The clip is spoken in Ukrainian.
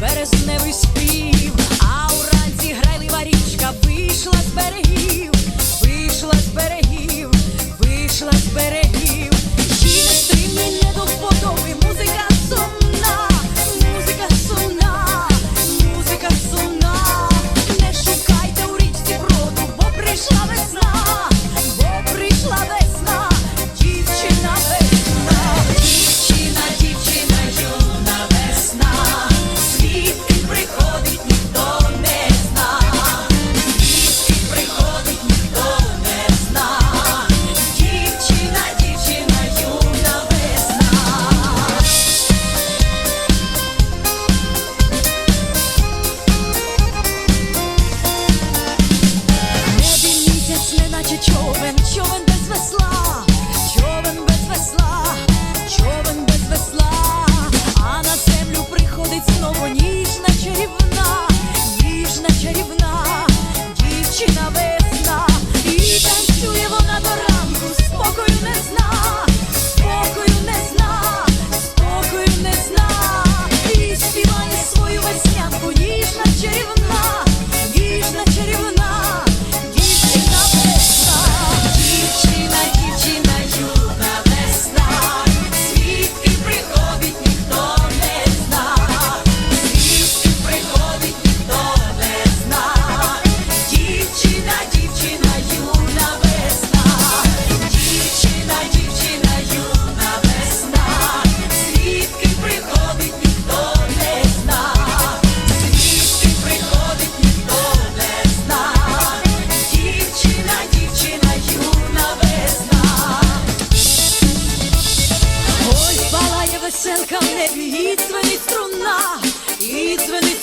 березневий спів, а уранці грайлива річка вийшла з берегів, Наче човен Към небе идва ни струна, идвани